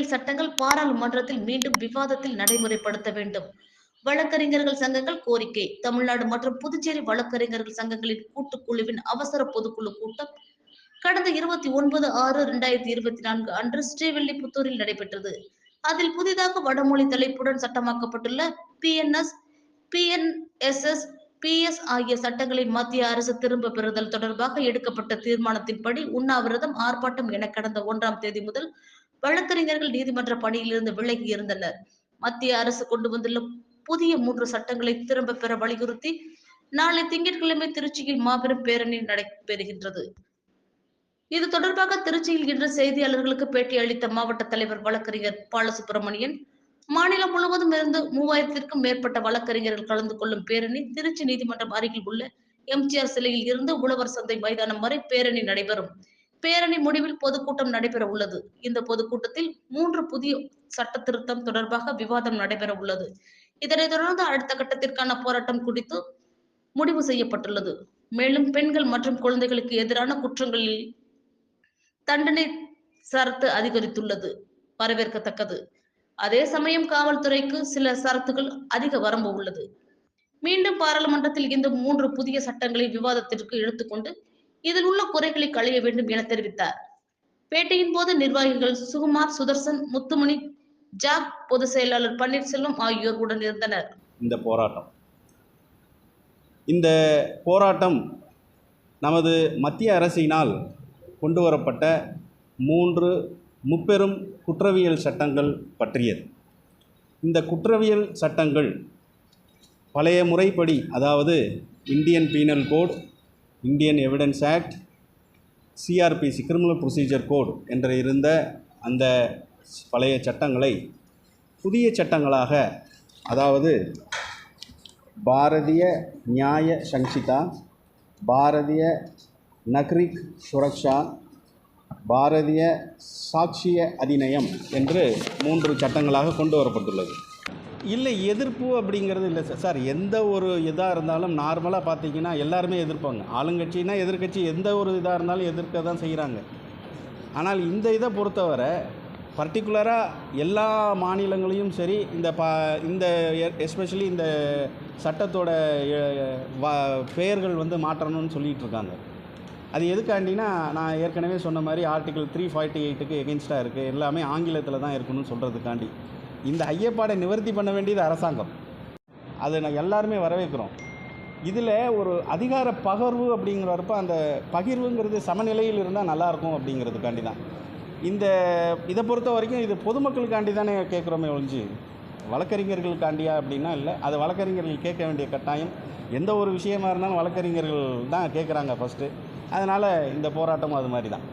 குற்றவியல் சட்டங்கள் பாராளுமன்றத்தில் மீண்டும் விவாதத்தில் நடைமுறைப்படுத்த வேண்டும். வழக்கறிஞர்கள் சங்கங்கள் கோரிக்கை. தமிழ்நாடு மற்றும் புதுச்சேரி வழக்கறிஞர்கள் சங்கங்களின் கூட்டுக்குழுவின் அவசர பொதுக்குழு கூட்டம் கடந்த இருபத்தி ஒன்பது ஆறு இரண்டாயிரத்தி இருபத்தி நான்கு அன்று ஸ்ரீவில்லிபுத்தூரில் நடைபெற்றது. அதில் புதிதாக வடமொழி தலைப்புடன் சட்டமாக்கப்பட்டுள்ள பிஎன்எஸ் பிஎன்எஸ்எஸ் பிஎஸ் ஆகிய சட்டங்களை மத்திய அரசு திரும்ப பெறுதல் தொடர்பாக எடுக்கப்பட்ட தீர்மானத்தின்படி உண்ணாவிரதம் ஆர்ப்பாட்டம் என கடந்த ஒன்றாம் தேதி முதல் வழக்கறிஞர்கள் நீதிமன்ற பணியிலிருந்து விலகி இருந்தனர். மத்திய அரசு கொண்டு வந்துள்ள புதிய மூன்று சட்டங்களை திரும்ப பெற வலியுறுத்தி நாளை திங்கட்கிழமை திருச்சியில் மாபெரும் பேரணி நடைபெறுகின்றது. இது தொடர்பாக திருச்சியில் இன்று செய்தியாளர்களுக்கு பேட்டி அளித்த மாவட்ட தலைவர் வழக்கறிஞர் பாலசுப்ரமணியன் மாநிலம் முழுவதும் இருந்து மூவாயிரத்திற்கும் மேற்பட்ட வழக்கறிஞர்கள் கலந்து கொள்ளும் பேரணி திருச்சி நீதிமன்றம் அருகில் உள்ள எம்ஜிஆர் சிலையில் இருந்து உழவர் சந்தை மைதானம் வரை பேரணி நடைபெறும். பேரணி முடிவில் பொதுக்கூட்டம் நடைபெற உள்ளது. இந்த பொதுக்கூட்டத்தில் மூன்று புதிய சட்ட திருத்தம் தொடர்பாக விவாதம் நடைபெற உள்ளது. இதனைத் தொடர்ந்து அடுத்த கட்டத்திற்கான போராட்டம் குறித்து முடிவு செய்யப்பட்டுள்ளது. மேலும் பெண்கள் மற்றும் குழந்தைகளுக்கு எதிரான குற்றங்களில் தண்டனை சரத்து அதிகரித்துள்ளது. வரவேற்கத்தக்கது. அதே சமயம் காவல்துறைக்கு சில சரத்துகள் அதிக வரம்பு உள்ளது. மீண்டும் பாராளுமன்றத்தில் இந்த மூன்று புதிய சட்டங்களை விவாதத்திற்கு எடுத்துக்கொண்டு இதில் உள்ள குறைகளை களைய வேண்டும் என தெரிவித்தார். பேட்டியின் போது நிர்வாகிகள் சுகுமார் சுதர்சன் முத்துமணி ஜாக் பொதுச் செயலாளர் பன்னீர்செல்வம் ஆகியோர் உடன் இருந்தனர். இந்த போராட்டம். இந்த போராட்டம் நமது மத்திய அரசினால் கொண்டு வரப்பட்ட மூன்று முப்பெரும் குற்றவியல் சட்டங்கள் பற்றியது. இந்த குற்றவியல் சட்டங்கள் பழைய முறைப்படி அதாவது Indian penal code Indian evidence act CrPC criminal procedure code என்று இருந்த அந்த பழைய சட்டங்களை புதிய சட்டங்களாக அதாவது பாரதிய நியாய சங்சிதா பாரதிய நக்ரிக் சுரக்ஷா பாரதிய சாட்சிய அதிநயம் என்று மூன்று சட்டங்களாக கொண்டு வரப்பட்டுள்ளது. இல்லை எதிர்ப்பு அப்படிங்கிறது இல்லை சார். சார் எந்த ஒரு இதாக இருந்தாலும் நார்மலாக பார்த்தீங்கன்னா எல்லாருமே எதிர்ப்பாங்க. ஆளுங்கட்சினா எதிர்க்கட்சி எந்த ஒரு இதாக இருந்தாலும் எதிர்க்க தான் செய்கிறாங்க ஆனால் இந்த இதை பொறுத்தவரை பர்டிகுலராக எல்லா மாநிலங்களையும் சரி இந்த ப இந்த எஸ்பெஷலி இந்த சட்டத்தோட வ- பெயர்கள் வந்து மாற்றணும்னு சொல்லிகிட்டு இருக்காங்க. அது எதுக்காண்டினா நான் ஏற்கனவே சொன்ன மாதிரி ஆர்டிகல் த்ரீ ஃபார்ட்டி எயிட்டுக்கு எகென்ஸ்டாக இருக்குது எல்லாமே ஆங்கிலத்தில் தான் இருக்கணும்னு சொல்கிறதுக்காண்டி இந்த ஐயப்பாடை நிவர்த்தி பண்ண வேண்டியது அரசாங்கம். அதை நான் எல்லாருமே வரவேற்கிறோம். இதில் ஒரு அதிகார பகிர்வு அப்படிங்கிறப்ப அந்த பகிர்வுங்கிறது சமநிலையில் இருந்தால் நல்லாயிருக்கும் அப்படிங்கிறதுக்காண்டி தான். இந்த இதை பொறுத்த வரைக்கும் இது பொதுமக்களுக்காண்டி தானே கேட்குறோமே ஒழிஞ்சு வழக்கறிஞர்களுக்காண்டியா அப்படின்னா இல்லை. அது வழக்கறிஞர்கள் கேட்க வேண்டிய கட்டாயம். எந்த ஒரு விஷயமா இருந்தாலும் வழக்கறிஞர்கள் தான் கேட்குறாங்க ஃபஸ்ட்டு அதனால் இந்த போராட்டமும் அது மாதிரி தான்.